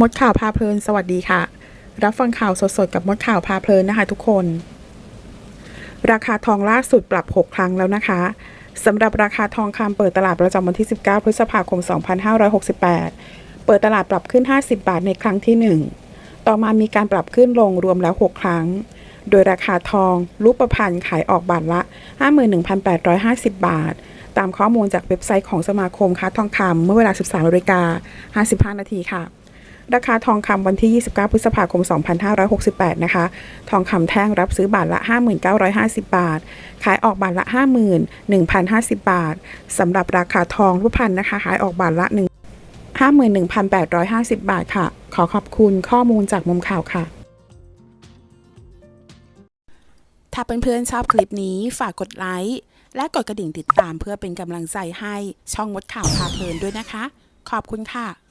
มดข่าวพาเพลิน สวัสดีค่ะ รับฟังข่าวสดๆ กับมดข่าวพาเพลินนะคะทุกคน ราคาทองล่าสุดปรับ 6 ครั้งแล้วนะคะสำหรับราคาทองคำเปิดตลาดประจำวันที่ 19 พฤษภาคม 2568 เปิดตลาดปรับขึ้น 50 บาทในครั้งที่ 1 ต่อมามีการปรับขึ้นลงรวมแล้ว 6 ครั้ง โดยราคาทองรูปพรรณขายออกบาทละ 51,850 บาทตามข้อมูลจากเว็บไซต์ของสมาคมค้าทองคำเมื่อเวลา 13นาฬิกา55 นาทีค่ะ ราคาทองคำวันที่ 29 พฤษภาคม 2568 นะคะ ทองคำแท่งรับซื้อบาทละ 5950 บาท ขายออกบาทละ 51,050 บาทสำหรับราคาทองรูปพรรณนะคะ ขายออกบาทละ1 51,850 บาทค่ะ ขอขอบคุณข้อมูลจากมุมข่าวค่ะถ้าเพื่อนๆชอบคลิปนี้ฝากกดไลค์และกดกระดิ่งติดตามเพื่อเป็นกำลังใจให้ช่องมดข่าวพาเพลินด้วยนะคะ ขอบคุณค่ะ